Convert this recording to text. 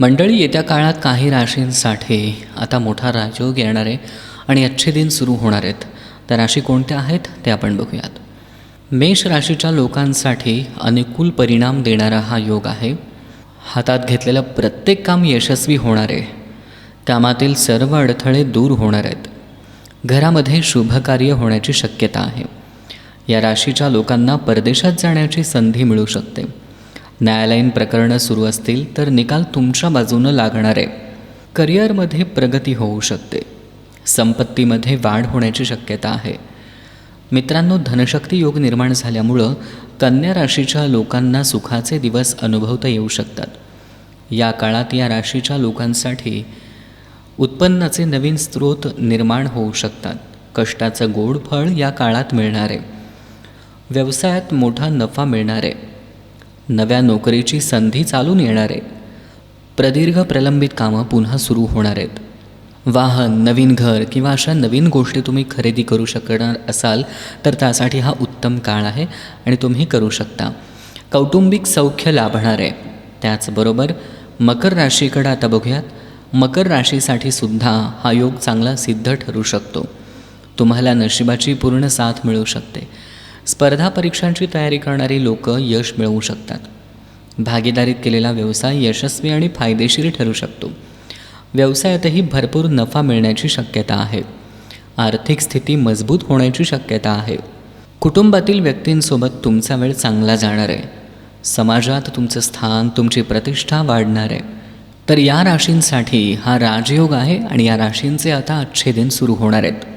मंडळी येत्या काळात काही राशींसाठी आता मोठा राजयोग येणार आहे आणि अच्छे दिन सुरू होणार आहेत. त्या राशी कोणत्या आहेत ते आपण बघूयात. मेष राशीच्या लोकांसाठी अनुकूल परिणाम देणारा हा योग आहे. हातात घेतलेलं प्रत्येक काम यशस्वी होणार आहे. कामातील सर्व अडथळे दूर होणार आहेत. घरामध्ये शुभकार्य होण्याची शक्यता आहे. या राशीच्या लोकांना परदेशात जाण्याची संधी मिळू शकते. न्यायालयीन प्रकरणं सुरू असतील तर निकाल तुमच्या बाजूनं लागणार आहे. करिअरमध्ये प्रगती होऊ शकते. संपत्तीमध्ये वाढ होण्याची शक्यता आहे. मित्रांनो धनशक्ती योग निर्माण झाल्यामुळं कन्या राशीच्या लोकांना सुखाचे दिवस अनुभवता येऊ शकतात. या काळात या राशीच्या लोकांसाठी उत्पन्नाचे नवीन स्रोत निर्माण होऊ शकतात. कष्टाचं गोड फळ या काळात मिळणार आहे. व्यवसायात मोठा नफा मिळणार आहे. नव्या नोकरीची संधी चालून येणार. आहे प्रदीर्घ प्रलंबित कामं पुन्हा सुरू होणार आहेत. वाहन नवीन घर किंवा अशा नवीन गोष्टी तुम्ही खरेदी करू शकणार असाल तर त्यासाठी हा उत्तम काळ आहे आणि तुम्ही करू शकता. कौटुंबिक सौख्य लाभणार. आहे त्याचबरोबर मकर राशीकडे आता बघूयात. मकर राशीसाठी सुद्धा हा योग चांगला सिद्ध ठरू शकतो. तुम्हाला नशिबाची पूर्ण साथ मिळू शकते. स्पर्धा परीक्षांची तयारी करणारी लोक यश मिळवू शकतात. भागीदारीत केलेला व्यवसाय यशस्वी आणि फायदेशीर ठरू शकतो. व्यवसायातही भरपूर नफा मिळण्याची शक्यता आहे. आर्थिक स्थिती मजबूत होण्याची शक्यता आहे. कुटुंबातील व्यक्तींसोबत तुमचा वेळ चांगला जाणार आहे. समाजात तुमचं स्थान तुमची प्रतिष्ठा वाढणार आहे. तर या राशींसाठी हा राजयोग आहे आणि या राशींचे आता अच्छे दिन सुरू होणार आहेत.